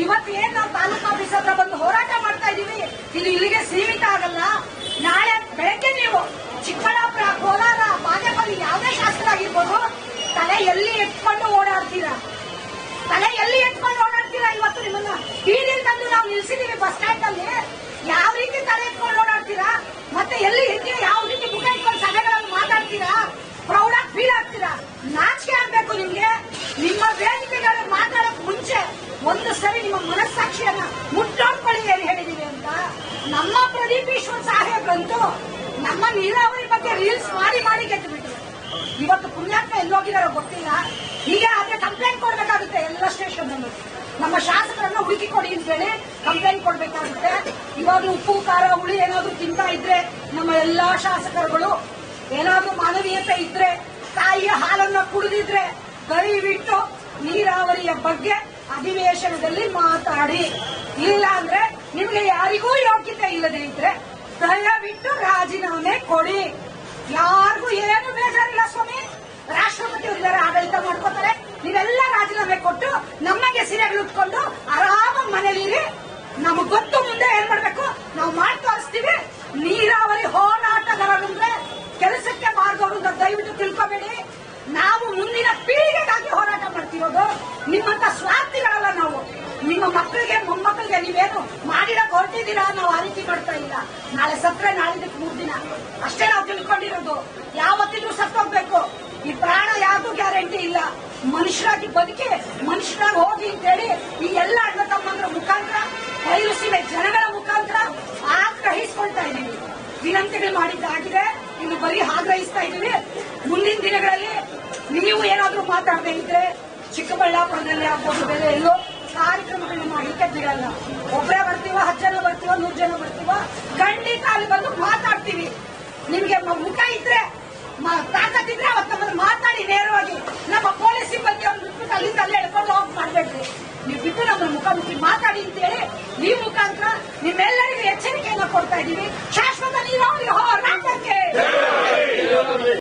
ಇವತ್ತು ಏನ್ ನಾವು ತಾಲೂಕು ಆಫೀಸ್ ಹತ್ರ ಬಂದು ಹೋರಾಟ ಮಾಡ್ತಾ ಇದೀವಿ? ಇದು ಇಲ್ಲಿಗೆ ಸೀಮಿತ ಆಗಲ್ಲ. ನಾಳೆ ಬೆಳಗ್ಗೆ ನೀವು ಚಿಕ್ಕಬಳ್ಳಾಪುರ, ಕೋಲಾರ, ಬಾಗೇಪಲ್ಲಿ ಯಾವುದೇ ಶಾಸಕರಾಗಿರ್ಬೋದು ತಲೆ ಎಲ್ಲಿ ಎತ್ಕೊಂಡು ಓಡಾಡ್ತೀರಾ? ತಲೆ ಎಲ್ಲಿ ಎತ್ಕೊಂಡು ಓಡಾಡ್ತೀರಾ ಇವತ್ತು ನಿಮ್ಮನ್ನ? ಈ ತಂದು ನಾವು ನಿಲ್ಸಿದೀವಿ ನೀರಾವರಿ ಬಗ್ಗೆ ರೀಲ್ಸ್ ಮಾಡಿ ಮಾಡಿ ಗೆದ್ದು ಬಿಟ್ರು ಇವತ್ತು ಪುಣ್ಯಾತ್ಮ ಎಲ್ಲೋಗಿದಾರೋ ಗೊತ್ತಿಲ್ಲ. ಹೀಗೆ ಆದ್ರೆ ಕಂಪ್ಲೇಂಟ್ ಕೊಡ್ಬೇಕಾಗುತ್ತೆ ಎಲ್ಲ ಸ್ಟೇಷನ್ ನಮ್ಮ ಶಾಸಕರನ್ನ ಹುಡುಕಿ ಕೊಡಿ ಅಂತ ಹೇಳಿ ಕಂಪ್ಲೇಂಟ್ ಕೊಡ್ಬೇಕಾಗುತ್ತೆ. ಇವಾಗ ಉಪ್ಪು, ಖಾರ, ಹುಳಿ ಏನಾದ್ರು ತಿಂತಾ ಇದ್ರೆ ನಮ್ಮ ಎಲ್ಲಾ ಶಾಸಕರುಗಳು, ಏನಾದ್ರೂ ಮಾನವೀಯತೆ ಇದ್ರೆ, ತಾಯಿಯ ಹಾಲನ್ನ ಕುಡಿದಿದ್ರೆ ದಯವಿಟ್ಟು ನೀರಾವರಿಯ ಬಗ್ಗೆ ಅಧಿವೇಶನದಲ್ಲಿ ಮಾತಾಡಿ. ಇಲ್ಲ ಅಂದ್ರೆ ನಿಮ್ಗೆ ಯಾರಿಗೂ ಯೋಗ್ಯತೆ ಇಲ್ಲದೆ ಇದ್ರೆ ದಯವಿಟ್ಟು ಕೊಡಿ. ಯಾರಿಗೂ ಏನು ಬೇಜಾರಿಲ್ಲ ಸ್ವಾಮಿ. ರಾಷ್ಟ್ರಪತಿ ಇದ್ದಾರೆ, ಆಡಳಿತ ಮಾಡ್ಕೋತಾರೆ. ನೀವೆಲ್ಲ ರಾಜೀನಾಮೆ ಕೊಟ್ಟು ನಮಗೆ ಸೀರೆಗಳು ಉಟ್ಕೊಂಡು ಆರಾಮಾಗಿ ಮನೇಲಿ ನಮಗ್ ಗೊತ್ತು ಮುಂದೆ ಏನ್ ಮಾಡ್ಬೇಕು? ನಾವು ಮಾಡಿ ತೋರಿಸ್ತೀವಿ. ನೀರಾವರಿ ಹೋರಾಟಗಾರರಂದ್ರೆ ಕೆಲಸಕ್ಕೆ ಮಾರ್ಗವರು ಅಂತ ದಯವಿಟ್ಟು ತಿಳ್ಕೊಬೇಡಿ. ನಾವು ಮುಂದಿನ ಪೀಳಿಗೆಗಾಗಿ ಹೋರಾಟ ಮಾಡ್ತಿರೋದು ನಿಮ್ಮಂತ ಸ್ವಾರ್ಥಿಗಳಲ್ಲ ನಾವು. ನಿಮ್ಮ ಮಕ್ಕಳಿಗೆ, ಮೊಮ್ಮಕ್ಕಳಿಗೆ ನೀವೇನು ಮಾಡಿಡಕ್ ಹೊರಟಿದ್ದೀರಾ ನಾವು ಆ ರೀತಿ ಮಾಡ್ತಾ ಇಲ್ಲ. ನಾಳೆ ಸತ್ರೆ ನಾಳಿದ್ದಕ್ಕೆ ತಿಳ್ಕೊಂಡಿರೋದು ಯಾವತ್ತಿದ್ರೂ ಸತ್ತೋಗ್ಬೇಕು. ಈ ಪ್ರಾಣ ಯಾವ್ದು ಗ್ಯಾರಂಟಿ ಇಲ್ಲ. ಮನುಷ್ಯರಾಗಿ ಬದುಕಿ, ಮನುಷ್ಯರಾಗಿ ಹೋಗಿ ಅಂತೇಳಿ ಈ ಎಲ್ಲ ಅಣ್ಣ ತಮ್ಮಂದ್ರ ಮುಖಾಂತರ ಬಯಲುಸೀಮೆ ಜನಗಳ ಮುಖಾಂತರ ಆಗ್ರಹಿಸ್ಕೊಳ್ತಾ ಇದ್ದೀವಿ. ವಿನಂತಿಗಳು ಮಾಡಿದ್ದಾಗಿದೆ ಇನ್ನು ಬರೀ ಆಗ್ರಹಿಸ್ತಾ ಇದ್ದೀವಿ. ಮುಂದಿನ ದಿನಗಳಲ್ಲಿ ನೀವು ಏನಾದ್ರೂ ಮಾತಾಡದೇ ಇದ್ರೆ ಚಿಕ್ಕಬಳ್ಳಾಪುರದಲ್ಲಿ ಆಗ್ಬೋದು, ಬೇರೆ ಎಲ್ಲೋ ಕಾರ್ಯಕ್ರಮಗಳನ್ನ ಮಾಡಲಿಕ್ಕೆ ನಿಮ್ಗೆ ಮುಖ ಇದ್ರೆ ತಾಕತ್ತಿದ್ರೆ ಅವತ್ತು ಮಾತಾಡಿ ನೇರವಾಗಿ. ನಮ್ಮ ಪೊಲೀಸ್ ಸಿಬ್ಬಂದಿ ಅವ್ರು ಬಿಟ್ಬಿಟ್ಟು ಅಲ್ಲಿಂದ ಅಲ್ಲೇ ಎಳ್ಕೊಂಡು ಹೋಗಿ ಮಾಡಬೇಡ್ರಿ ನೀವು ಬಿಟ್ಟು ನಮ್ಮ ಮುಖಾಮುಖಿ ಮಾತಾಡಿ ಅಂತೇಳಿ ಈ ಮುಖಾಂತರ ನಿಮ್ಮೆಲ್ಲರಿಗೂ ಎಚ್ಚರಿಕೆಯನ್ನು ಕೊಡ್ತಾ ಇದ್ದೀವಿ. ಶಾಶ್ವತ ನೀರಾವರಿ ರಾಜ್ಯಕ್ಕೆ